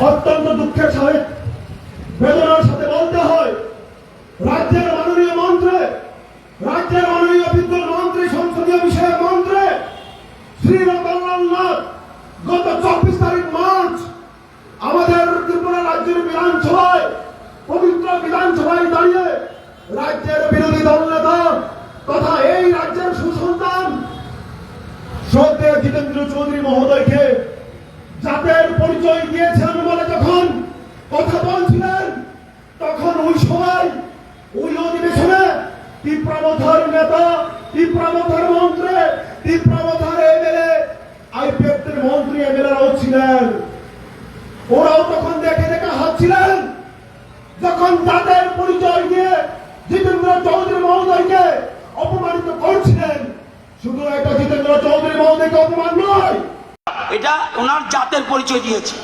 অত্যন্ত দুঃখের সহিত বেদনার সাথে বলতে হয়, রাজ্যের মাননীয় মন্ত্রে, রাজ্যের মাননীয় বিদ্যুৎ মন্ত্রী, সংসদীয় বিষয়ক মন্ত্রে শ্রী রতনলাল নাথ, গত চব্বিশ তারিখ মার্চ, আমাদের ত্রিপুরা রাজ্যের বিধানসভায়, পবিত্র বিধানসভায় দাঁড়িয়ে রাজ্যের বিরোধী দল নেতা তথা এই রাজ্যের সুসন্তান, শ্রদ্ধেয় জিতেন্দ্র চৌধুরী মহোদয়কে পরিচয় দিয়েছেন বলে যখন কথা বলছিলেন, তখন ওই সময়, ওই অধিবেশনে তীব্রাবধার নেতা তীব্রাবধার মন্ত্রী তীব্রাবধার এমএলএ, আইপিএফ এর মন্ত্রী এমএলএরাও ছিলেন। ওরাও তখন দেখে দেখে হাসছিলেন, যখন তাদের পরিচয় দিয়ে জিতেন্দ্র চৌধুরী মহোদয়কে অপমানিত করছিলেন। শুধু এটা জিতেন্দ্র চৌধুরী মহোদয়কে অপমান নয় এটা ওনার জাতের পরিচয় দিয়েছে।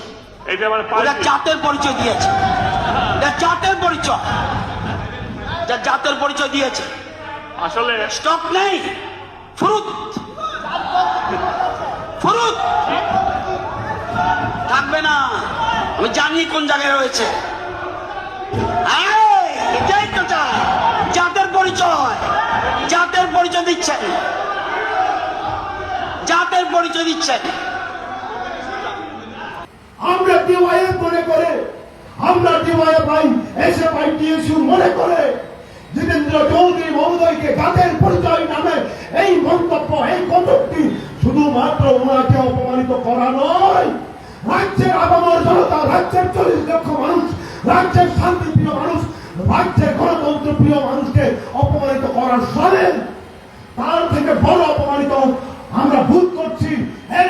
এটা জাতের পরিচয় দিয়েছে। এটা জাতের পরিচয়। যা জাতের পরিচয় দিয়েছে। আসলে স্টক নেই। ফুরুত ফুরুত থাকবে না। আমি জানি কোন জায়গায় রয়েছে। এই, এটাই তো জাতের পরিচয়। জাতের পরিচয় দিচ্ছেন। জাতের পরিচয় দিচ্ছেন। আমরা ডিওয়াইএফ মনে করে, আমরা ডিওয়াইএফ ভাই এসে ভাই টিএসইউ মনে করে। জিতেন্দ্র চৌধুরী মহোদয়কে গাতের পরিচয় নামে এই মন্তব্য, এই কটূক্তি শুধুমাত্র ওনাকে অপমানিত করা নয়। রাজ্যের আবামর জনতা, রাজ্যের চল্লিশ লক্ষ মানুষ, রাজ্যের শান্তিপ্রিয় মানুষ, রাজ্যের গণতন্ত্র প্রিয় মানুষকে অপমানিত করার সামিল তার থেকে বড় অপমানিত আমরা ভুল করছি এই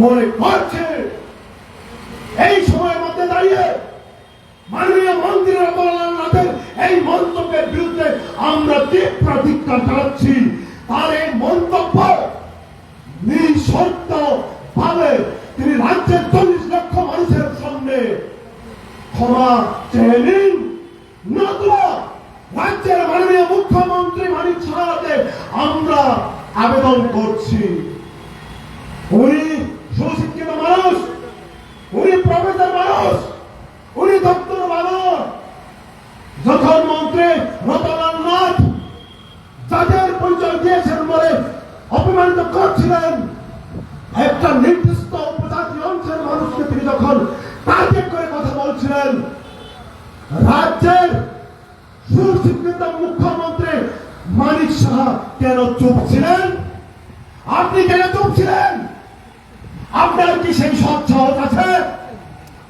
মনে করছে এই সময়ের মধ্যে দাঁড়িয়ে মাননীয় মন্ত্রী রতনলাল নাথের এই মন্তব্যের বিরুদ্ধে আমরা তীব্র ধিক্কার জানাচ্ছি তার এই মন্তব্য নিঃশর্ত ভাবে তিনি রাজ্যের চল্লিশ লক্ষ মানুষের সামনে ক্ষমা চেয়ে নিন। নতুবা রাজ্যের মাননীয় মুখ্যমন্ত্রী মানিক ছাড়াতে আমরা আবেদন করছি। উনি সুশিক্ষিত মানুষ? উনি প্রফেসর মানুষ? উনি দপ্তর মানুষ? যখন মন্ত্রী রতনলাল নাথ যাদের পরিচয় দিয়েছেন বলে অপমানিত করছিলেন, একটা নির্দিষ্ট উপজাতি অংশের মানুষকে তিনি যখন টার্গেট করে কথা বলছিলেন, রাজ্যের সুশিক্ষিত মুখ্যমন্ত্রী মানিক সাহা কেন চুপ ছিলেন? আপনি কেন চুপ ছিলেন? আপনার কি সেই স্বচ্ছ আছে?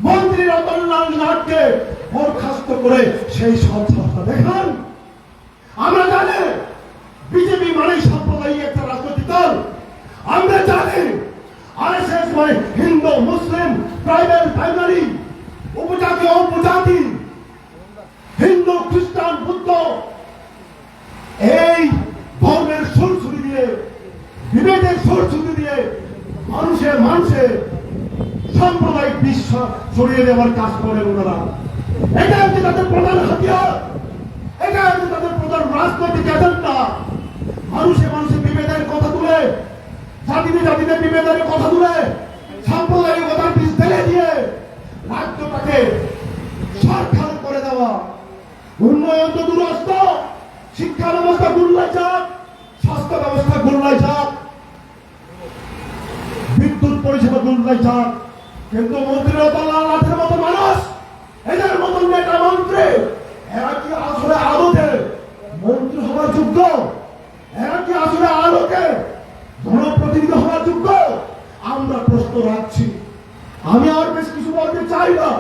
মন্ত্রী রতনলাল নাথকে বরখাস্ত করে সেই স্বচ্ছতা দেখান। আমরা জানি বিজেপি মানে সাম্প্রদায়িক একটা রাজনৈতিক দল আমরা জানি আরএসএস মানে হিন্দু মুসলিম ট্রাইবেল প্রাইমারি উপজাতি উপজাতি হিন্দু খ্রিস্টান বুদ্ধ এই ধর্মের সুর ছুরি দিয়ে বিবেকের সুর ছুরি দিয়ে মানুষের মানুষের সাম্প্রদায়িক বিশ্বাস ছড়িয়ে দেওয়ার কাজ করেন ওনারা। এটা হচ্ছে তাদের প্রধান হাতিয়ার। এটা হচ্ছে তাদের প্রধান রাজনৈতিক এজেন্ডা মানুষে মানুষে বিভেদের কথা তুলে, জাতিতে জাতিতে বিভেদের কথা তুলে, সাম্প্রদায়িকতার বীজ ফেলে দিয়ে রাজ্যটাকে সরকার করে দেওয়া। উন্নয়ন তো দূরস্থ শিক্ষা ব্যবস্থা গুল্লায় যাক স্বাস্থ্য ব্যবস্থা গুল্লায় যাক পরিষেবা গুল্লায় যাক কিন্তু মন্ত্রী রতনলাল নাথের মতো মানুষ। এদের মতন নেতা মন্ত্রী। এরা কি আসলে আদতে মন্ত্রী হওয়ার যোগ্য? এরা কি আসলে আলোকে জনপ্রতিনিধি হওয়ার যোগ্য? আমরা প্রশ্ন রাখছি। আমি আর বেশ কিছু বলতে চাই না।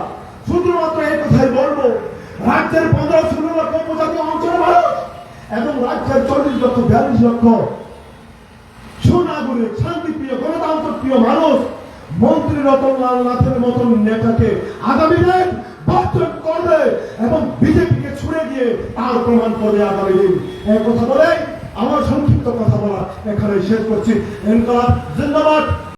শুধুমাত্র এই কথাই বলব। রাজ্যের পনেরো ষোলো লক্ষ উপজাতি অঞ্চলের মানুষ এবং রাজ্যের চল্লিশ লক্ষ, বিয়াল্লিশ লক্ষ সুনাগরিক শান্তিপ্রিয় গণতন্ত্র প্রিয় মানুষ, মন্ত্রী রতনলাল নাথের মতন নেতাকে আগামী দিন বর্জন করবে এবং বিজেপিকে ছুড়ে দিয়ে তার প্রমাণ করবে আগামী দিন। কথা বলে আমার সংক্ষিপ্ত কথা বলা এখানে শেষ করছি। এনকার জিন্দাবাদ।